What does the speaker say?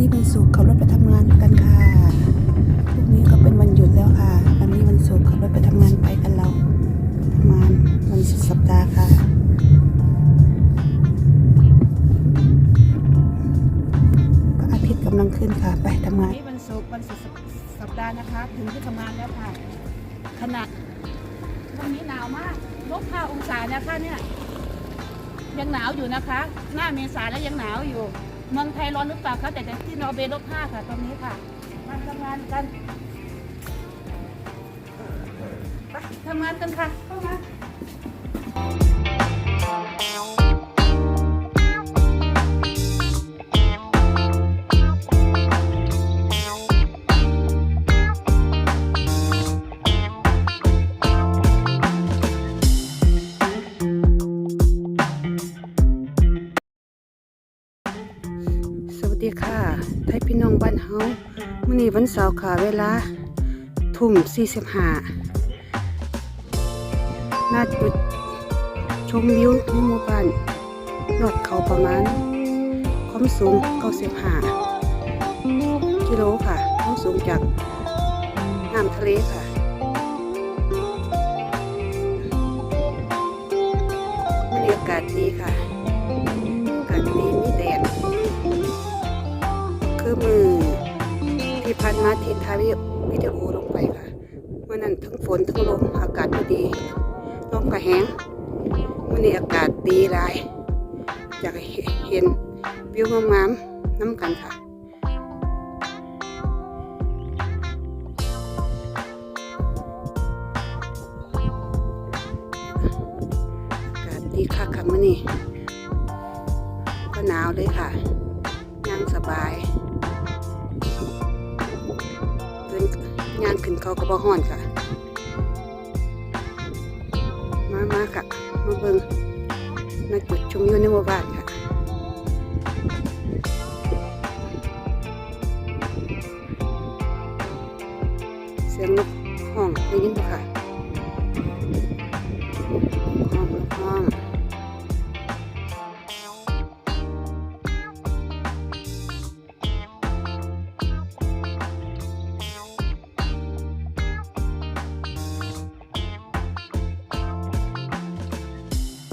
นี่เป็นสุขขับรถไปทำงานกันค่ะพรุ่งนี้ก็เป็นวันหยุดแล้วค่ะ วันนี้วันสุขขับรถไปทำงานไปกันเราทำงานวันสุดสัปดาห์ค่ะพรอาทิตย์กำลังขึ้นค่ะ ไปทำงานวันศุกร์วันสุดสัปดาห์นะคะ ถึงที่ทำงานแล้วค่ะขนาดวันนี้หนาวมากลบห้าองศานะคะเนี่ยยังหนาวอยู่นะคะ หน้าเมษาแล้วยังหนาวอยู่ เมืองไทยร้อนหรือเปล่าคะแต่ที่นอร์เวย์ลบห้าค่ะตรงนี้ค่ะมาทำงานกันไปทำงานกันค่ะเข้ามา ดีค่ะไทยพี่น้องบ้านเฮามื้อนี้วันเสาร์ค่ะเวลา ทุ่ม45น่าจุดชมวิวในหมู่บ้านยอดเขาประมาณ ความสูง 95 กิโลค่ะ ความสูงจากน้ำทะเลค่ะบรรยากาศดีค่ะ มือที่พันมาที่ทายวิดีโอลงไปค่ะเมื่อนั้นทั้งฝนทั้งลมอากาศก็ดีลมก็แห้งวันนี้อากาศดีหลายอยากเห็นวิวงามๆน้ำกันค่ะีค่ะค่ะมื่อนี้ก็หนาวเลยค่ะย่งสบาย ย่างขึ้นเขาก็บ่ห่อนค่ะ มามาค่ะ มาเบิ่งมาจุดชมวิวในหมู่บ้านค่ะเสียงนกห้องได้ยินปะค่ะห้องห้อง